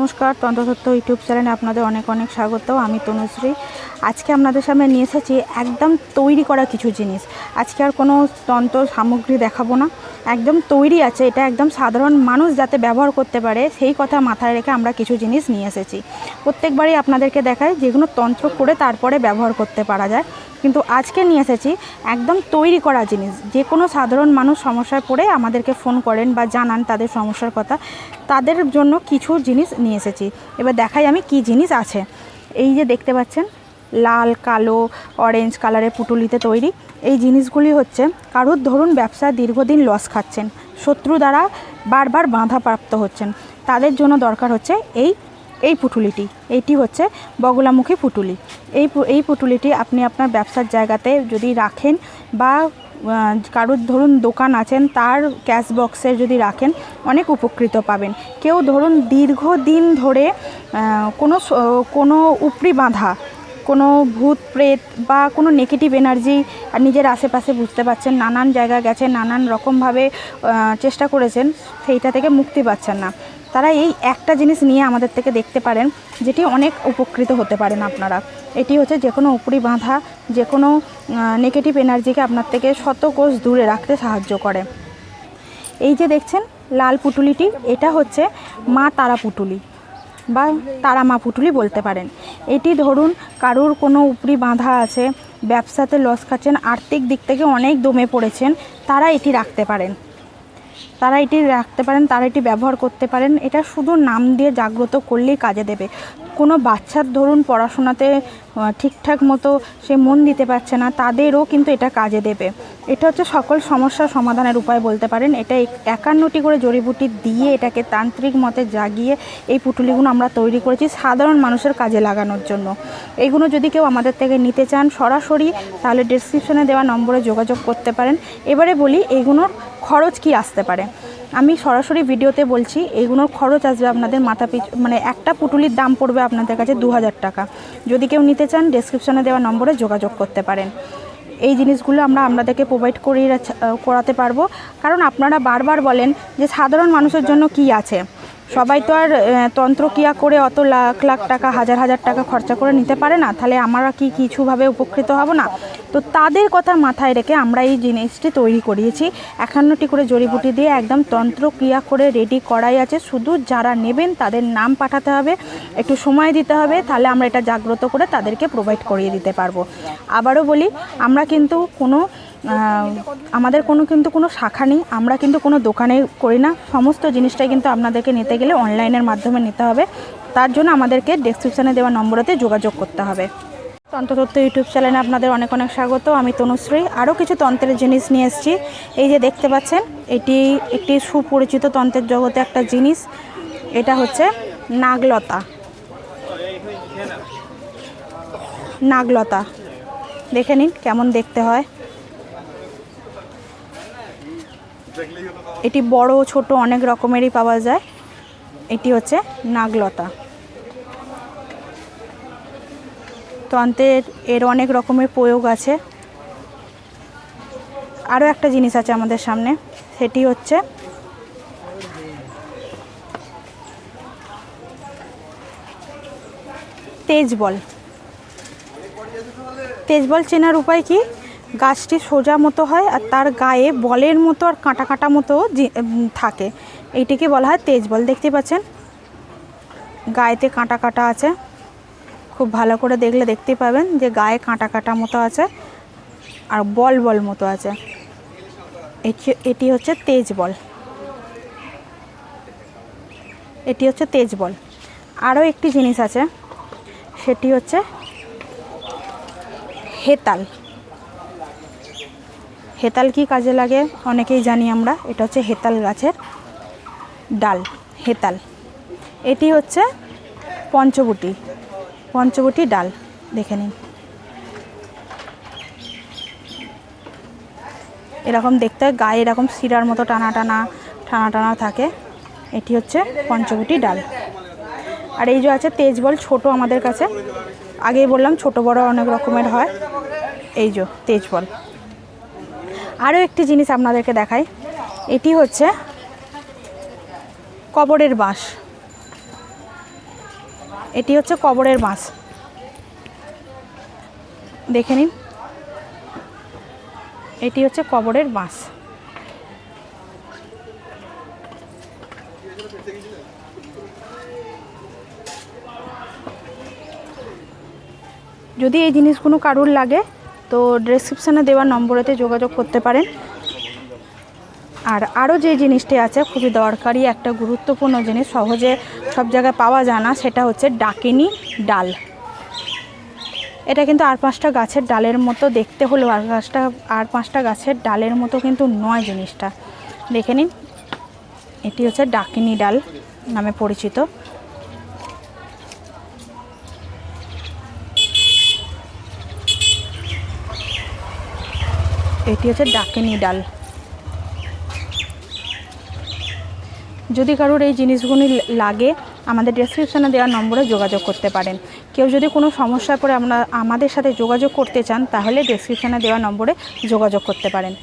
নমস্কার, তন্ত্রতত্ত্ব ইউটিউব চ্যানেলে আপনাদের অনেক অনেক স্বাগত আমি তনুশ্রী। আজকে আপনাদের সামনে নিয়ে এসেছি একদম তৈরি করা কিছু জিনিস। আজকে আর কোনো তন্ত্র সামগ্রী দেখাবো না। একদম তৈরি আছে, এটা একদম সাধারণ মানুষ যাতে ব্যবহার করতে পারে, সেই কথা মাথায় রেখে আমরা কিছু জিনিস নিয়ে এসেছি। প্রত্যেকবারই আপনাদেরকে দেখাই যেগুলো তন্ত্র করে তারপরে ব্যবহার করতে পারা যায়। কিন্তু আজকে নিয়ে এসেছি একদম তৈরি করা জিনিস। যে কোনো সাধারণ মানুষ সমস্যায় পড়ে আমাদেরকে ফোন করেন বা জানান তাদের সমস্যার কথা। তাদের জন্য কিছু জিনিস নিয়ে এসেছি। এবার দেখাই আমি কি জিনিস আছে। এই যে দেখতে পাচ্ছেন, লাল, কালো অরেঞ্জ কালারের পুটুলিতে তৈরি। এই জিনিসগুলি হচ্ছে, কারোর ধরুন ব্যবসা দীর্ঘদিন লস খাচ্ছেন, শত্রু দ্বারা বারবার বাধা প্রাপ্ত হচ্ছেন। তাদের জন্য দরকার হচ্ছে এই এই পুটুলিটি। এইটি হচ্ছে বগলামুখী পুটুলি। এই এই পুটুলিটি আপনি আপনার ব্যবসার জায়গাতে যদি রাখেন বা কারোর ধরুন দোকান আছেন, তার ক্যাশ বক্সে যদি রাখেন, অনেক উপকৃত পাবেন। কেউ ধরুন দীর্ঘদিন ধরে কোনো কোনো উপরি বাঁধা, কোনো ভূত, প্রেত বা কোনো নেগেটিভ এনার্জি নিজের আশেপাশে বুঝতে পারছেন, নানান জায়গায় গেছেন, নানান রকমভাবে চেষ্টা করেছেন, সেইটা থেকে মুক্তি পাচ্ছেন না। তারা এই একটা জিনিস নিয়ে আমাদের থেকে দেখতে পারেন, যেটি অনেক উপকৃত হতে পারেন আপনারা। এটি হচ্ছে যে কোনো উপরি বাঁধা যে কোনো নেগেটিভ এনার্জিকে আপনার থেকে শত কোষ দূরে রাখতে সাহায্য করে। এই যে দেখছেন, লাল পুটুলিটি, এটা হচ্ছে মা তারা পুটুলি বা তারা মা পুটুলি বলতে পারেন। এটি ধরুন, কারুর কোনো উপরি বাঁধা আছে, ব্যবসাতে লস খাচ্ছেন, আর্থিক দিক থেকে অনেক দমে পড়েছেন, তারা এটি রাখতে পারেন। তারা এটি রাখতে পারেন, তারা এটি ব্যবহার করতে পারেন। এটা শুধু নাম দিয়ে জাগ্রত করলেই কাজে দেবে। কোনো বাচ্চার ধরুন পড়াশোনাতে ঠিকঠাক মতো সে মন দিতে পারছে না, তাদেরও কিন্তু এটা কাজে দেবে। এটা হচ্ছে সকল সমস্যার সমাধানের উপায় বলতে পারেন। এটা একান্নটি করে জড়িবুটি দিয়ে এটাকে তান্ত্রিক মতে জাগিয়ে এই পুটুলিগুলো আমরা তৈরি করেছি সাধারণ মানুষের কাজে লাগানোর জন্য। এইগুলো যদি কেউ আমাদের থেকে নিতে চান সরাসরি, তাহলে ডিসক্রিপশনে দেওয়া নম্বরে যোগাযোগ করতে পারেন। এবারে বলি এইগুলোর খরচ কি আসতে পারে? আমি সরাসরি ভিডিওতে বলছি, এগুলোর খরচ আসবে আপনাদের মাথা পিছু মানে একটা পুটুলির দাম পড়বে আপনাদের কাছে দু হাজার টাকা। যদি কেউ নিতে চান ডেসক্রিপশনে দেওয়া নম্বরে যোগাযোগ করতে পারেন। এই জিনিসগুলো আমরা আপনাদেরকে প্রোভাইড করিয়ে করাতে পারব। কারণ আপনারা বারবার বলেন যে সাধারণ মানুষের জন্য কি আছে? সবাই তো আর তন্ত্রক্রিয়া করে অত লাখ লাখ টাকা, হাজার হাজার টাকা খরচা করে নিতে পারে না। তাহলে আমরা কি কিছুভাবে উপকৃত হব না? তো তাদের কথা মাথায় রেখে আমরা এই জিনিসটি তৈরি করিয়েছি। একান্নটি করে জড়িবুটি দিয়ে একদম তন্ত্রক্রিয়া করে রেডি করাই আছে। শুধু যারা নেবেন তাদের নাম পাঠাতে হবে, একটু সময় দিতে হবে, তাহলে আমরা এটা জাগ্রত করে তাদেরকে প্রোভাইড করিয়ে দিতে পারব। আবারও বলি, আমরা কিন্তু কোনো আমাদের কোনো কিন্তু কোনো শাখা নেই, আমরা কিন্তু কোনো দোকানে করি না। সমস্ত জিনিসটাই কিন্তু আপনাদেরকে নিতে গেলে অনলাইনের মাধ্যমে নিতে হবে। তার জন্য আমাদেরকে ডেসক্রিপশানে দেওয়া নম্বরেতে যোগাযোগ করতে হবে। তন্ত্রতত্ত্ব ইউটিউব চ্যানেলে আপনাদের অনেক অনেক স্বাগত। আমি তনুশ্রী। আরও কিছু তন্ত্রের জিনিস নিয়ে এসেছি। এই যে দেখতে পাচ্ছেন, এটি একটি সুপরিচিত তন্ত্রের জগতে একটা জিনিস। এটা হচ্ছে নাগলতা। নাগলতা। দেখে নিন কেমন দেখতে হয়। এটি বড় ছোট অনেক রকমেরই পাওয়া যায়। এটি হচ্ছে নাগলতা। তন্ত্রের এর অনেক রকমের প্রয়োগ আছে। আরও একটা জিনিস আছে আমাদের সামনে, সেটি হচ্ছে তেজবল। তেজবল চেনার উপায় কি? গাছটি সোজা মতো হয় আর তার গায়ে বলের মতো আর কাঁটা কাঁটা মতো থাকে। এইটিকে বলা হয় তেজ বল, দেখতে পাচ্ছেন? গায়েতে কাঁটা কাঁটা আছে। খুব ভালো করে দেখলে দেখতে পাবেন যে গায়ে কাঁটা কাঁটা মতো আছে আর বল বল মতো আছে। এটি এটি হচ্ছে তেজ বল। এটি হচ্ছে তেজ বল। আরও একটি জিনিস আছে, সেটি হচ্ছে হেতাল। হেতাল কি কাজে লাগে? অনেকেই জানি আমরা। এটা হচ্ছে হেতাল গাছের ডাল, হেতাল। এটি হচ্ছে পঞ্চবটি পঞ্চবটি ডাল। দেখে নিন। এরকম দেখতে, গায়ে এরকম শিরার মতো টানা টানা টানা টানা থাকে। এটি হচ্ছে পঞ্চবটি ডাল। আর এই যে আছে তেজবল, ছোট আমাদের কাছে। আগেই বললাম, ছোট বড় অনেক রকমের হয়। এই যে তেজবল। আরও একটি জিনিস আপনাদেরকে দেখাই। এটি হচ্ছে কবরের বাঁশ। এটি হচ্ছে কবরের বাঁশ। দেখে নিন। এটি হচ্ছে কবরের বাঁশ। যদি এই জিনিসগুলো কারুর লাগে তো ডেসক্রিপশানে দেওয়া নম্বরেতে যোগাযোগ করতে পারেন। আর আরও যে জিনিসটি আছে, খুবই দরকারি, একটা গুরুত্বপূর্ণ জিনিস, সহজে সব জায়গায় পাওয়া যায় না, সেটা হচ্ছে ডাকিনি ডাল। এটা কিন্তু আর পাঁচটা গাছের ডালের মতো, দেখতে হলেও আর পাঁচটা আর পাঁচটা গাছের ডালের মতো কিন্তু নয় জিনিসটা। দেখে নিন, এটি হচ্ছে ডাকিনি ডাল নামে পরিচিত। এটি হচ্ছে ডাকেনি ডাল। যদি কারোর এই জিনিসগুলি লাগে, আমাদের ডেসক্রিপশানে দেওয়া নম্বরে যোগাযোগ করতে পারেন। কেউ যদি কোনো সমস্যায় পড়ে আমরা, আমাদের সাথে যোগাযোগ করতে চান, তাহলে ডেসক্রিপশানে দেওয়া নম্বরে যোগাযোগ করতে পারেন।